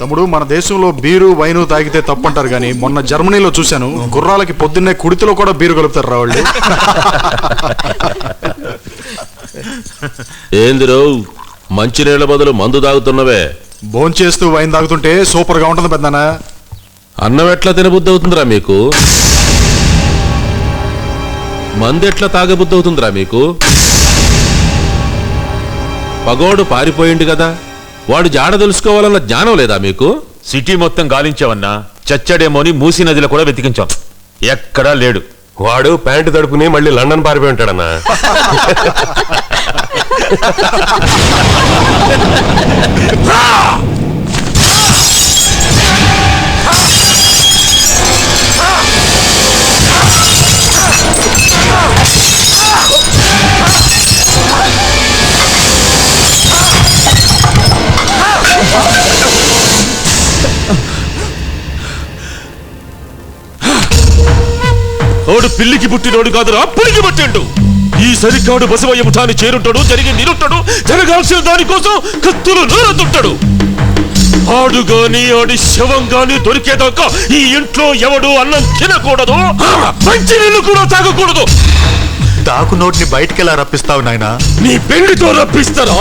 తమ్ముడు మన దేశంలో బీరు వైను తాగితే తప్పంటారు కానీ మొన్న జర్మనీలో చూశాను గుర్రాలకి పొద్దున్నే కుడితిలో కూడా బీరు కలుపుతారు రా వాళ్ళు. ఏందిరో మంచినీళ్ళ బదులు మందు తాగుతున్నవే? భోంచేస్తూ వైన్ తాగుతుంటే సూపర్గా ఉంటుంది పెద్దనా అన్నం ఎట్లా తినబుద్ధి అవుతుందిరా మీకు? మందు ఎట్లా తాగబుద్ధి అవుతుందిరా మీకు? పగోడు పారిపోయిండు కదా. వాడు జాడ తెలుసుకోవాలన్న జ్ఞానం లేదా మీకు? సిటీ మొత్తం గాలించావన్నా చచ్చాడేమో అని మూసీ నదిలో కూడా వెతికించాం. ఎక్కడా లేడు. వాడు ప్యాంటు తడుపుని మళ్ళీ లండన్ పారిపోయి ఉంటాడన్నా. ఓడు పిల్లికి పుట్టినోడు కాదురా పులికి పుట్టిండు. ఈ సరికాడు బసవయ్య ముఠాన్ని చేరుంటాడు జరిగి నిరుంటాడు జరగాల్సిన దానికోసం కత్తులు నూరుతుంటాడు. ఆడు గాని ఆడి శవం గాని దొరికేదాకా ఈ ఇంట్లో ఎవడు అన్నం తినకూడదు మంచి నీళ్ళు కూడా తాగకూడదు. తాకు నోటిని బయటికి ఎలా రప్పిస్తావు నాయనా? నీ పెళ్ళితో రప్పిస్తారా?